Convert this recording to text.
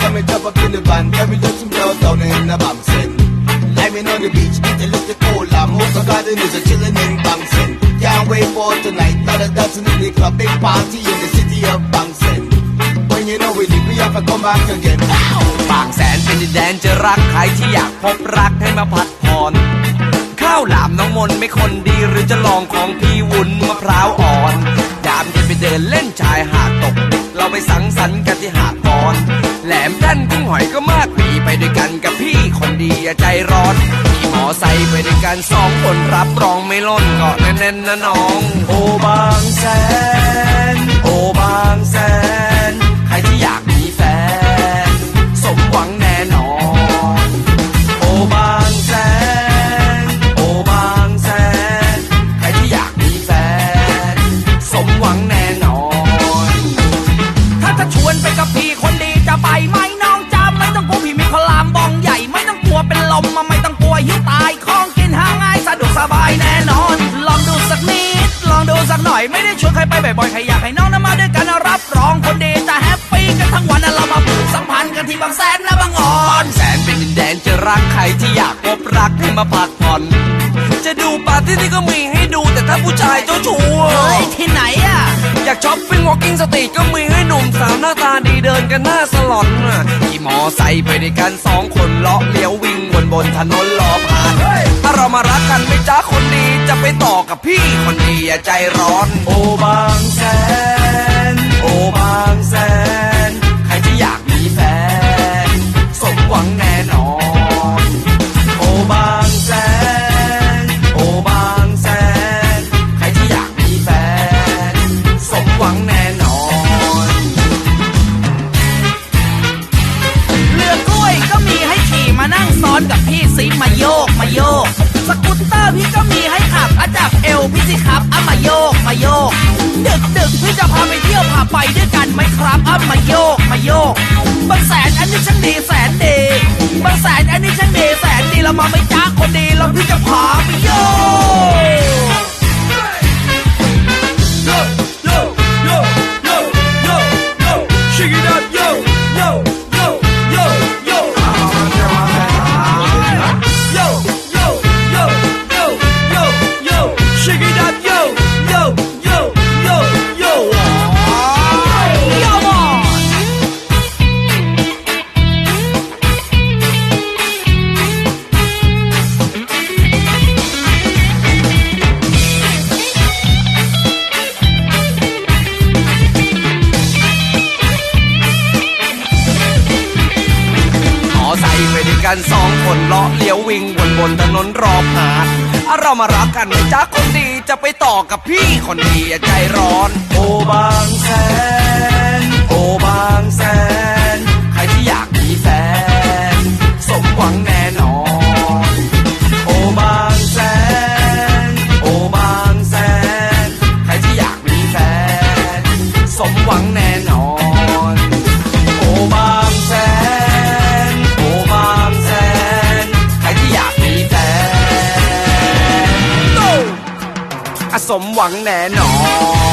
van, come and jump up in the van, can we do some girls down in the bouncing? Lying on the beach, get a little cola, most of garden is a chilling and bouncing. Can't wait for tonight, not a dancing in the club, big party in the city of bouncing. When you know we leave, we have to come back again. บางแสนเป็นดินแดนจะรักใครที่อยากพบรักให้มาพัดผ่อนข้าวหลามน้องมนไม่คนดีหรือจะลองของพี่วุ้นมะพร้าวอ่อนยามเย็นไปเดินเล่นชายหาดตก เราไปสังสรรค์กันที่หาด อน แหลมแท่นกุ้งหอยก็มากมีไปด้วยกันกับพี่คนดีอย่าใจร้อนขี่มอไซค์ไปด้วยกันสองคนรับรองไม่ล้นเกาะแน่นๆนะน้อง โอบางแสน มมาไม่ต้องกลัวหิวตายของกินหาง่ายสะดวกสบายแน่นอน ลองดูสักนิด ลองดูสักหน่อยไม่ได้ชวนใครไปบ่อยๆใครอยากให้น้องนั้นมาด้วยกันรับรองคนดีจะแฮปปี้กันทั้งวันนะเรามาผูกสัมพันธ์กันที่บางแสนนะบางอ่อนแสนเป็นดินแดนจะรักใครที่อยากพบรักให้มาพักผ่อน จะดูปาร์ตี้นี่ก็มีให้ดูแต่ถ้าผู้ชายเจ้าชู้ ช้อปปิ้งวอล์กิ้งสตรีทก็มีให้หนุ่มสาวหน้าตาดีเดินกันหน้าสลอนน่ะขี่มอไซค์ไปด้วยกันสองคนเลาะเลี้ยววิ่งบนบนถนนล้อผ่านถ้าเรามารักกันไม่จ้าคนดีจะไปต่อกับพี่คนดีอย่าใจร้อนโอบา อนกับพี่ซิมาโยกมาโยก สกูตเตอร์พี่ก็มีให้ขับอาจับเอวพี่สิครับอามาโยกมาโยก ดึกดึกพี่จะพาไปเที่ยวพาไปด้วยกันไหมครับอามาโยกมาโยกบางแสนอันนี้ช่างดีแสนดีบางแสนอันนี้ช่างดีแสนดีเรามาไม่จ้าคนดีเราพี่จะพาไปโยก กันสองคนเลาะเลี้ยววิ่งบนบนถนนรอบหาดเรามารักกันไหมจ้าคนดีจะไปต่อกับพี่คนดีใจร้อน โอบางแสน โอบางแสน ใครที่อยากมีแฟน สมหวังแน่นอน โอบางแสน โอบางแสน ใครที่อยากมีแฟน สมหวังแน่นอน โอบางแสน สมหวังแน่นอน